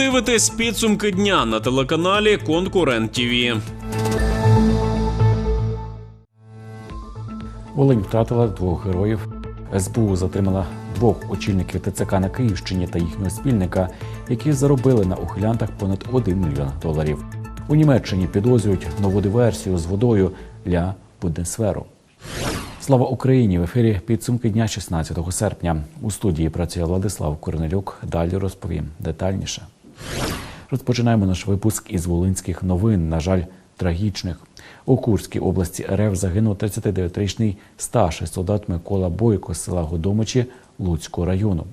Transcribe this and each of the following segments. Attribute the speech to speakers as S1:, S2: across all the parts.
S1: дивитесь підсумки дня на телеканалі Конкурент ТІВІ.
S2: Волинь втратила двох героїв. СБУ затримала двох очільників ТЦК на Київщині та їхнього спільника, які заробили на ухилянтах понад 1 мільйон доларів. У Німеччині підозрюють нову диверсію з водою для Буденсверу. Слава Україні! В ефірі підсумки дня 16 серпня. У студії працює Владислав Корнелюк. Далі розповім детальніше. Розпочинаємо наш випуск із волинських новин. На жаль, трагічних. У Курській області РФ загинув 39-річний старший солдат Микола Бойко з села Годомичі Луцького району.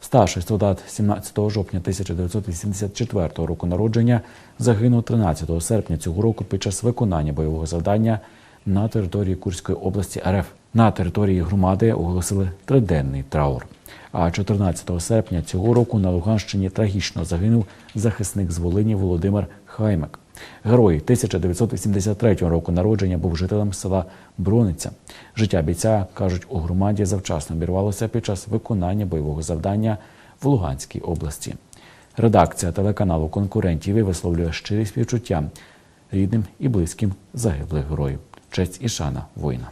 S2: Старший солдат 17 жовтня 1984 року народження загинув 13 серпня цього року під час виконання бойового завдання на території Курської області РФ. На території громади оголосили триденний траур. А 14 серпня цього року на Луганщині трагічно загинув захисник з Волині Володимир Хаймик. Герой 1983 року народження був жителем села Брониця. Життя бійця кажуть у громаді завчасно обірвалося під час виконання бойового завдання в Луганській області. Редакція телеканалу конкурентів висловлює щирі співчуття рідним і близьким загиблих героїв. Честь і шана воїнам.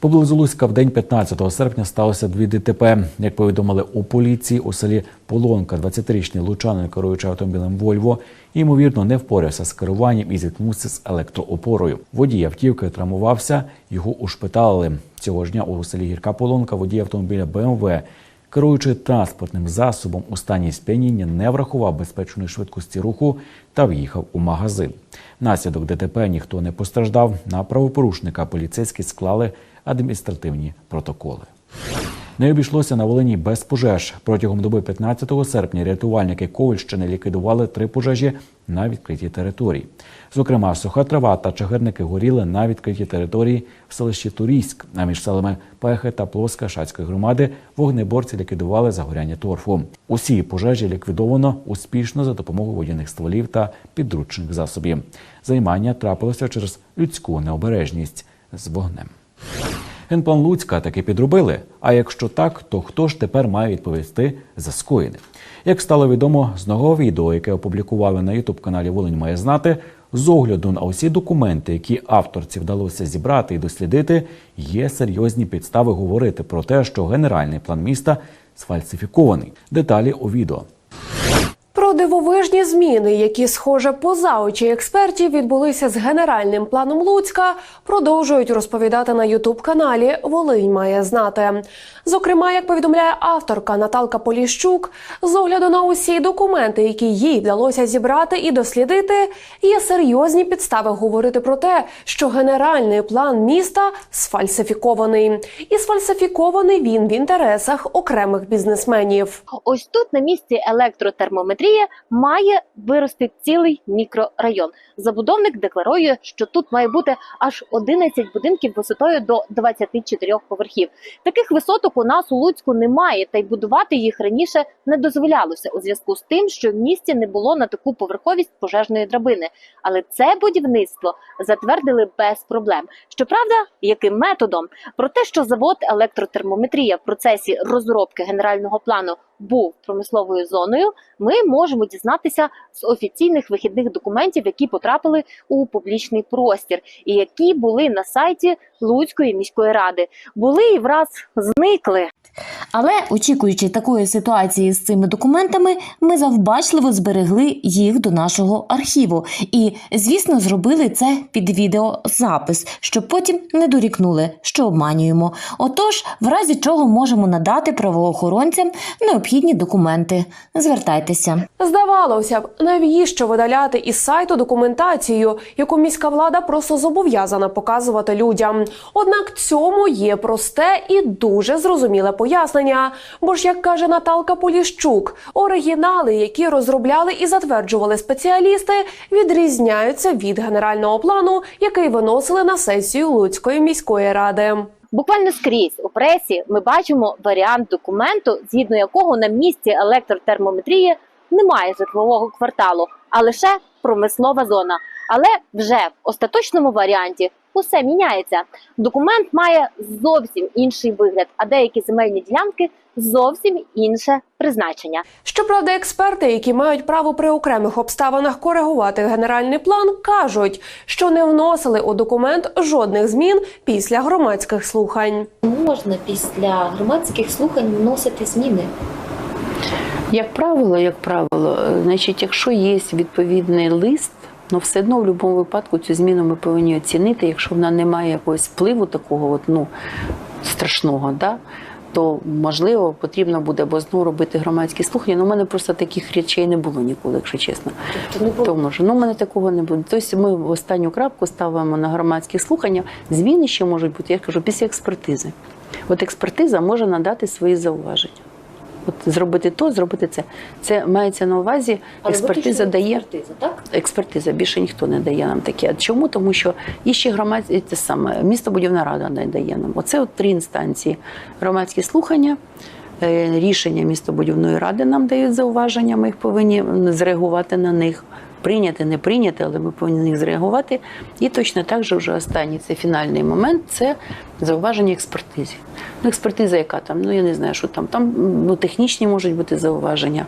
S2: Поблизу Луська в день 15 серпня сталося дві ДТП. Як повідомили у поліції, у селі Полонка 20-річний лучанин, керуючи автомобілем Вольво, ймовірно, не впорався з керуванням і зіткнувся з електроопорою. Водій автівки травмувався, його ушпиталили. Цього ж дня у селі Гірка Полонка водій автомобіля БМВ, керуючи транспортним засобом у стані сп'яніння, не врахував безпечної швидкості руху та в'їхав у магазин. Наслідок ДТП ніхто не постраждав. На правопорушника поліцейські склали адміністративні протоколи. Не обійшлося на Волині без пожеж. Протягом доби 15 серпня рятувальники Ковальщини ліквідували три пожежі на відкритій території. Зокрема, суха трава та чагарники горіли на відкритій території в селищі Турійськ. А між селами Пехи та Плоска Шацької громади вогнеборці ліквідували загоряння торфу. Усі пожежі ліквідовано успішно за допомогою водяних стволів та підручних засобів. Займання трапилося через людську необережність з вогнем. Генплан Луцька таки підробили. А якщо так, то хто ж тепер має відповісти за скоєне? Як стало відомо з нового відео, яке опублікували на ютуб каналі Волинь має знати, з огляду на усі документи, які авторці вдалося зібрати і дослідити, є серйозні підстави говорити про те, що генеральний план міста сфальсифікований. Деталі у відео.
S3: Дивовижні зміни, які, схоже, поза очі експертів відбулися з генеральним планом Луцька, продовжують розповідати на ютуб-каналі Волинь має знати. Зокрема, як повідомляє авторка Наталка Поліщук, з огляду на усі документи, які їй вдалося зібрати і дослідити, є серйозні підстави говорити про те, що генеральний план міста сфальсифікований, і сфальсифікований він в інтересах окремих бізнесменів.
S4: Ось тут на місці електротермометрії має вирости цілий мікрорайон. Забудовник декларує, що тут має бути аж 11 будинків висотою до 24 поверхів. Таких висоток у нас у Луцьку немає, та й будувати їх раніше не дозволялося у зв'язку з тим, що в місті не було на таку поверховість пожежної драбини. Але це будівництво затвердили без проблем. Щоправда, яким методом? Про те, що завод електротермометрія в процесі розробки генерального плану був промисловою зоною, ми можемо дізнатися з офіційних вихідних документів, які потрапили у публічний простір, і які були на сайті Луцької міської ради. Були і враз зникли.
S5: Але, очікуючи такої ситуації з цими документами, ми завбачливо зберегли їх до нашого архіву і, звісно, зробили це під відеозапис, щоб потім не дорікнули, що обманюємо. Отож, в разі чого можемо надати правоохоронцям необхідні документи. Звертайтеся.
S3: Здавалося б, навіщо видаляти із сайту документацію, яку міська влада просто зобов'язана показувати людям. Однак цьому є просте і дуже зрозуміле пояснення. Бо ж, як каже Наталка Поліщук, оригінали, які розробляли і затверджували спеціалісти, відрізняються від генерального плану, який виносили на сесію Луцької міської ради.
S4: Буквально скрізь у пресі ми бачимо варіант документу, згідно якого на місці електротермометрії немає житлового кварталу, а лише промислова зона. Але вже в остаточному варіанті усе міняється. Документ має зовсім інший вигляд, а деякі земельні ділянки зовсім інше призначення.
S3: Щоправда, експерти, які мають право при окремих обставинах коригувати генеральний план, кажуть, що не вносили у документ жодних змін після громадських слухань.
S6: Можна після громадських слухань вносити зміни.
S7: Як правило, як правило, е, значить, якщо є відповідний лист, ну все одно в будь-якому випадку цю зміну ми повинні оцінити. Якщо вона не має якогось впливу такого, от, ну, страшного, да, то можливо потрібно буде або знову робити громадські слухання. Ну, у мене просто таких речей не було ніколи, якщо чесно.
S6: Тобто не було
S7: Тому що ну, у мене такого не буде. Тобто ми в останню крапку ставимо на громадські слухання. Зміни ще можуть бути, я кажу, після експертизи. От експертиза може надати свої зауваження. От зробити то, зробити це. Це мається на увазі,
S6: Але
S7: експертиза дає.
S6: експертиза, так?
S7: Експертиза більше ніхто не дає нам таке. Чому? Тому що і ще громадські те саме містобудівна рада не дає нам. Оце от три інстанції: громадські слухання, е, рішення містобудівної ради нам дають зауваження. Ми їх повинні зреагувати на них. Прийняти, не прийняти, але ми повинні на них зреагувати. І точно так же вже останній це фінальний момент це зауваження експертизі. Ну, експертиза, яка там, ну я не знаю, що там. Там ну, технічні можуть бути зауваження,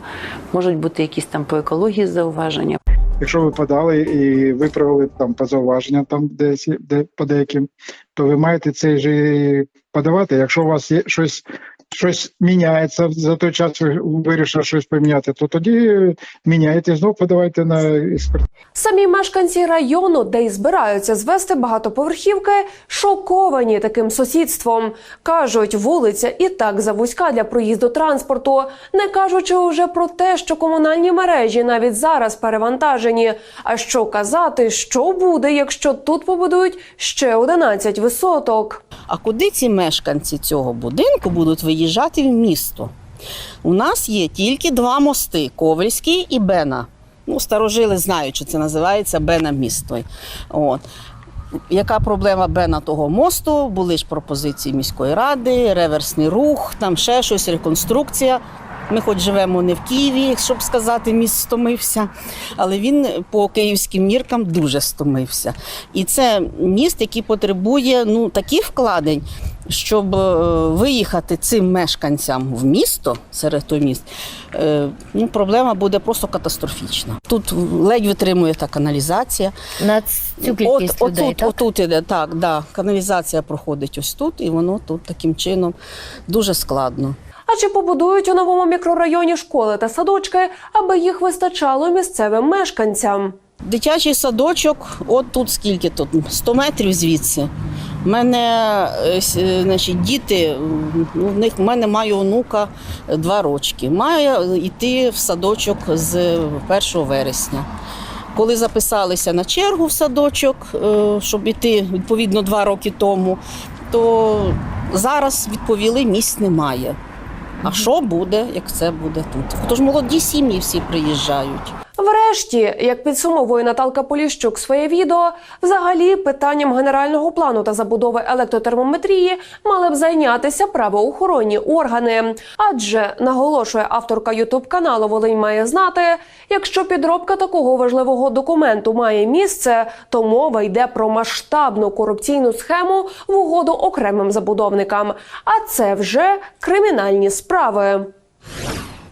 S7: можуть бути якісь там по екології зауваження.
S8: Якщо ви подали і виправили там по зауваженням, там десь де по деяким, то ви маєте цей же подавати. Якщо у вас є щось, щось міняється за той час, ви вирішили щось поміняти, то тоді міняєте знов подавайте на експертизу.
S3: Самі мешканці району, де й збираються звести багатоповерхівки, шоковані таким сусідством. кажуть, вулиця і так завузька для проїзду транспорту, не кажучи уже про те, що комунальні мережі навіть зараз перевантажені. А що казати, що буде, якщо тут побудують ще 11 висоток?
S9: А куди ці мешканці цього будинку будуть виїжджати в місто? У нас є тільки два мости: Ковельський і Бена. Ну, старожили знають, що це називається Бена місто. От. Яка проблема Бена того мосту? Були ж пропозиції міської ради, реверсний рух, там ще щось, реконструкція. Ми хоч живемо не в Києві, щоб сказати, міст стомився, але він по київським міркам дуже стомився. І це міст, який потребує ну, таких вкладень, щоб е, виїхати цим мешканцям в місто серед той міст, е, ну, проблема буде просто катастрофічна. Тут ледь витримує та каналізація.
S6: На цю кількість
S9: От,
S6: людей,
S9: отут,
S6: так?
S9: отут іде, так, да. каналізація проходить ось тут, і воно тут таким чином дуже складно.
S3: А чи побудують у новому мікрорайоні школи та садочки, аби їх вистачало місцевим мешканцям?
S9: Дитячий садочок, от тут скільки тут? 100 метрів звідси. У мене е, е, значить, діти, ну, в них в мене має онука два рочки. Має йти в садочок з 1 вересня. Коли записалися на чергу в садочок, е, щоб іти відповідно два роки тому, то зараз відповіли, місць немає. А що буде, як це буде тут? Тож молоді сім'ї всі приїжджають.
S3: Врешті, як підсумовує Наталка Поліщук своє відео, взагалі питанням генерального плану та забудови електротермометрії мали б зайнятися правоохоронні органи. Адже наголошує авторка Ютуб каналу Волинь має знати, якщо підробка такого важливого документу має місце, то мова йде про масштабну корупційну схему в угоду окремим забудовникам. А це вже кримінальні справи.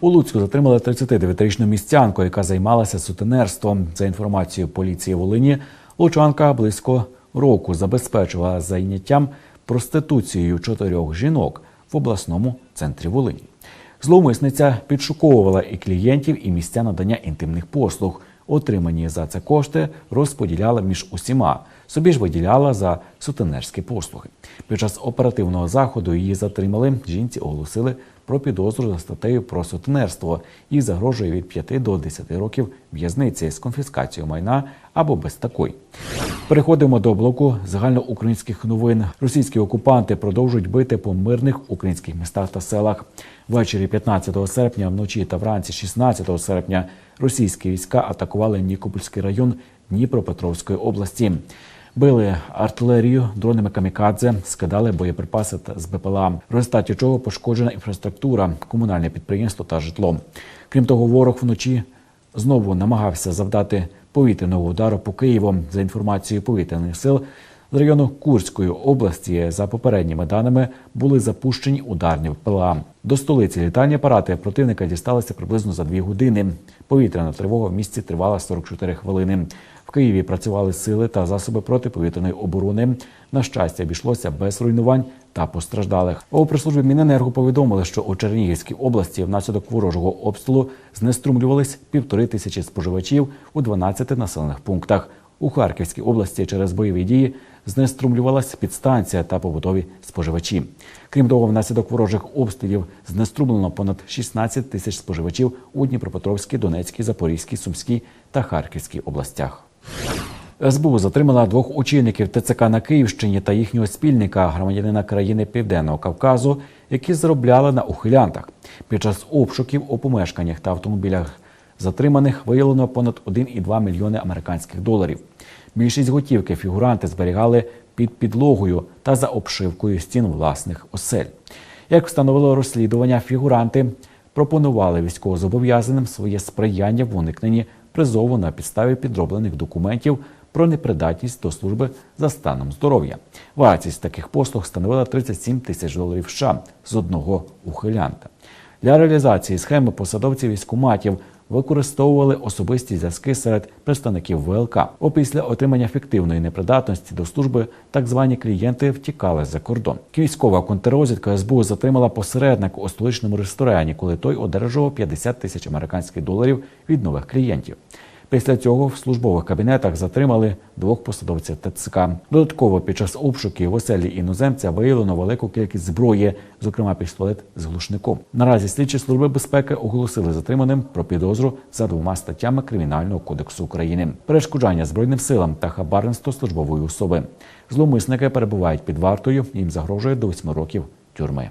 S2: У Луцьку затримали 39-річну містянку, яка займалася сутенерством. За інформацією поліції Волині, Лучанка близько року забезпечувала зайняттям проституцією чотирьох жінок в обласному центрі Волині. Зловмисниця підшуковувала і клієнтів, і місця надання інтимних послуг. Отримані за це кошти розподіляла між усіма. Собі ж виділяла за сутенерські послуги. Під час оперативного заходу її затримали. Жінці оголосили про підозру за статтею про сутенерство і загрожує від 5 до 10 років в'язниці з конфіскацією майна або без такої. Переходимо до блоку загальноукраїнських новин. Російські окупанти продовжують бити по мирних українських містах та селах. Ввечері 15 серпня, вночі та вранці 16 серпня російські війська атакували Нікопольський район Дніпропетровської області. Били артилерію, дронами камікадзе, скидали боєприпаси та з БПЛА, в результаті чого пошкоджена інфраструктура, комунальне підприємство та житло. Крім того, ворог вночі знову намагався завдати повітряного удару по Києву. За інформацією повітряних сил, З району Курської області, за попередніми даними, були запущені ударні ПЛА. До столиці літальні апарати противника дісталися приблизно за дві години. Повітряна тривога в місті тривала 44 хвилини. Києві працювали сили та засоби протиповітряної оборони. На щастя, обійшлося без руйнувань та постраждалих. У прес-службі Міненерго повідомили, що у Чернігівській області внаслідок ворожого обстрілу знеструмлювались півтори тисячі споживачів у 12 населених пунктах. У Харківській області через бойові дії знеструмлювалась підстанція та побутові споживачі. Крім того, внаслідок ворожих обстрілів знеструмлено понад 16 тисяч споживачів у Дніпропетровській, Донецькій, Запорізькій, Сумській та Харківській областях. СБУ затримала двох очільників ТЦК на Київщині та їхнього спільника, громадянина країни Південного Кавказу, які заробляли на ухилянтах. Під час обшуків у помешканнях та автомобілях затриманих виявлено понад 1,2 мільйони американських доларів. Більшість готівки фігуранти зберігали під підлогою та за обшивкою стін власних осель. Як встановило розслідування, фігуранти пропонували військовозобов'язаним своє сприяння в уникненні призову на підставі підроблених документів про непридатність до служби за станом здоров'я. Вартість таких послуг становила 37 тисяч доларів США з одного ухилянта. Для реалізації схеми посадовці військкоматів використовували особисті зв'язки серед представників ВЛК. Опісля отримання фіктивної непридатності до служби так звані клієнти втікали за кордон. Військова контррозвідка СБУ затримала посередник у столичному ресторані, коли той одержував 50 тисяч американських доларів від нових клієнтів. Після цього в службових кабінетах затримали двох посадовців ТЦК. Додатково під час обшуків в оселі іноземця виявлено велику кількість зброї, зокрема пістолет з глушником. Наразі слідчі служби безпеки оголосили затриманим про підозру за двома статтями Кримінального кодексу України: перешкоджання збройним силам та хабарництво службової особи. Зловмисники перебувають під вартою. Їм загрожує до 8 років тюрми.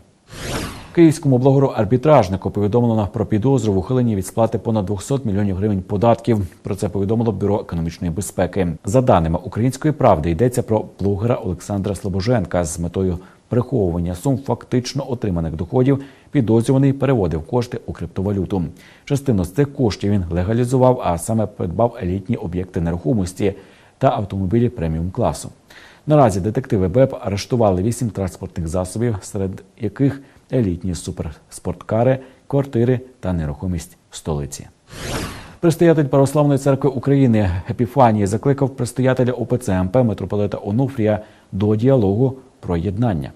S2: Київському блогеру арбітражнику повідомлено про підозру в ухиленні від сплати понад 200 мільйонів гривень податків. Про це повідомило бюро економічної безпеки. За даними української правди, йдеться про блогера Олександра Слобоженка з метою приховування сум фактично отриманих доходів. Підозрюваний переводив кошти у криптовалюту. Частину з цих коштів він легалізував, а саме придбав елітні об'єкти нерухомості та автомобілі преміум класу. Наразі детективи БЕП арештували вісім транспортних засобів, серед яких елітні суперспорткари, квартири та нерухомість в столиці. Предстоятель Православної церкви України Епіфанії закликав предстоятеля ОПЦ МП митрополита Онуфрія до діалогу про єднання.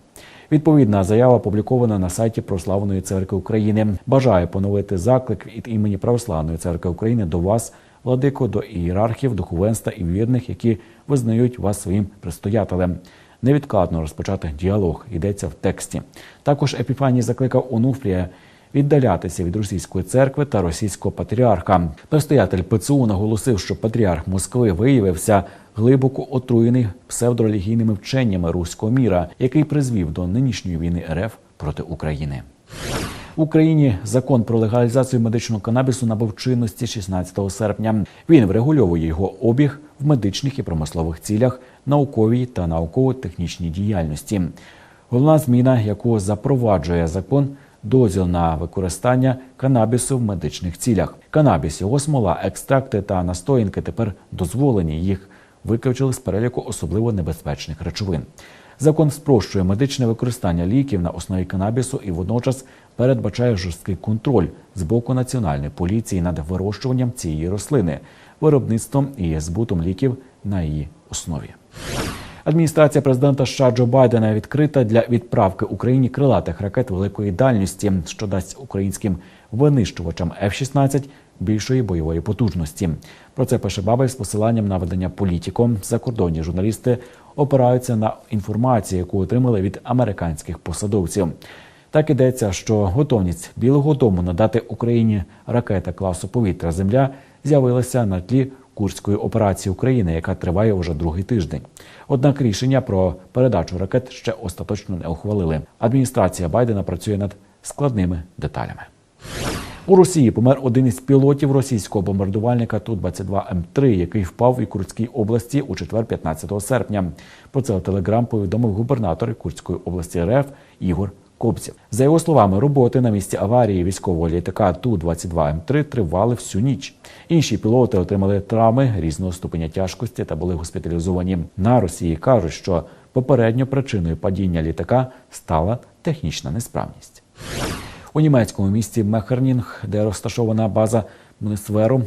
S2: Відповідна заява опублікована на сайті Православної церкви України. Бажаю поновити заклик від імені Православної церкви України до вас, владико, до ієрархів, духовенства і вірних, які визнають вас своїм предстоятелем. Невідкладно розпочати діалог йдеться в тексті. Також Епіфаній закликав Онуфрія віддалятися від російської церкви та російського патріарха. Предстоятель ПЦУ наголосив, що патріарх Москви виявився глибоко отруєний псевдорелігійними вченнями руського міра, який призвів до нинішньої війни РФ проти України. В Україні закон про легалізацію медичного канабісу набув чинності 16 серпня. Він врегульовує його обіг в медичних і промислових цілях, науковій та науково-технічній діяльності. Головна зміна, яку запроваджує закон, дозвіл на використання канабісу в медичних цілях. Канабіс, його смола, екстракти та настоянки тепер дозволені. Їх виключили з переліку особливо небезпечних речовин. Закон спрощує медичне використання ліків на основі канабісу і водночас передбачає жорсткий контроль з боку національної поліції над вирощуванням цієї рослини, виробництвом і збутом ліків на її основі. Адміністрація президента США Джо Байдена відкрита для відправки Україні крилатих ракет великої дальності, що дасть українським винищувачам F-16 більшої бойової потужності. Про це пише Бабель з посиланням на видання політіком. Закордонні журналісти опираються на інформацію, яку отримали від американських посадовців. Так ідеться, що готовність Білого Дому надати Україні ракети класу повітря Земля з'явилася на тлі курської операції України, яка триває вже другий тиждень. Однак рішення про передачу ракет ще остаточно не ухвалили. Адміністрація Байдена працює над складними деталями. У Росії помер один із пілотів російського бомбардувальника Ту-22М3, який впав у Курській області у четвер, 15 серпня. Про це у телеграм повідомив губернатор Курської області РФ Ігор копців. За його словами, роботи на місці аварії військового літака ту 22 м 3 тривали всю ніч. Інші пілоти отримали травми різного ступеня тяжкості та були госпіталізовані. На Росії кажуть, що попередньо причиною падіння літака стала технічна несправність. У німецькому місті Мехернінг, де розташована база Бунесверу,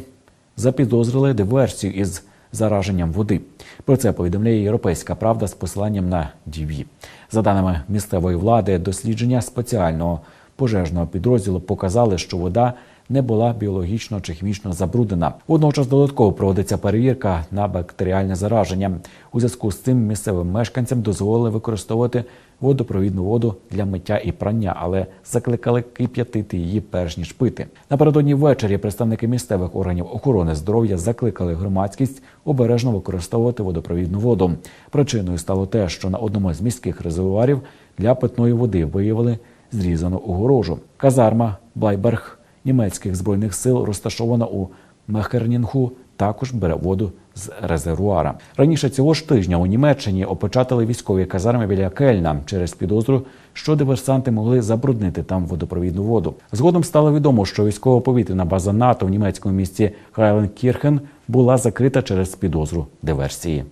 S2: запідозрили диверсію із зараженням води. Про це повідомляє Європейська Правда з посиланням на дів'ї, За даними місцевої влади, дослідження спеціального пожежного підрозділу показали, що вода не була біологічно чи хімічно забруднена. Водночас додатково проводиться перевірка на бактеріальне зараження. У зв'язку з цим місцевим мешканцям дозволили використовувати водопровідну воду для миття і прання, але закликали кип'ятити її перш ніж пити. Напередодні ввечері представники місцевих органів охорони здоров'я закликали громадськість обережно використовувати водопровідну воду. Причиною стало те, що на одному з міських резервуарів для питної води виявили зрізану огорожу. Казарма Блайберг німецьких збройних сил розташована у Мехернінгу, також бере воду з резервуара. Раніше цього ж тижня у Німеччині опечатали військові казарми біля Кельна через підозру, що диверсанти могли забруднити там водопровідну воду. Згодом стало відомо, що військово-повітряна база НАТО в німецькому місті Хайленкірхен була закрита через підозру диверсії.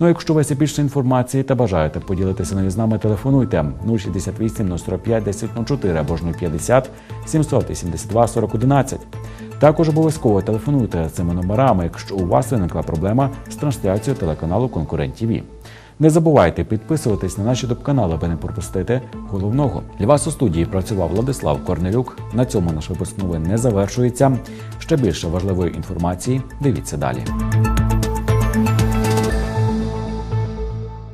S2: Ну, якщо у вас є більше інформації та бажаєте поділитися нею з нами, телефонуйте 068 045 1004 або ж 050 782 4011. Також обов'язково телефонуйте цими номерами, якщо у вас виникла проблема з трансляцією телеканалу Конкурент ТВ. Не забувайте підписуватись на наші канали, аби не пропустити головного. Для вас у студії працював Владислав Корнелюк. На цьому наш випуск новин не завершується. Ще більше важливої інформації. Дивіться далі.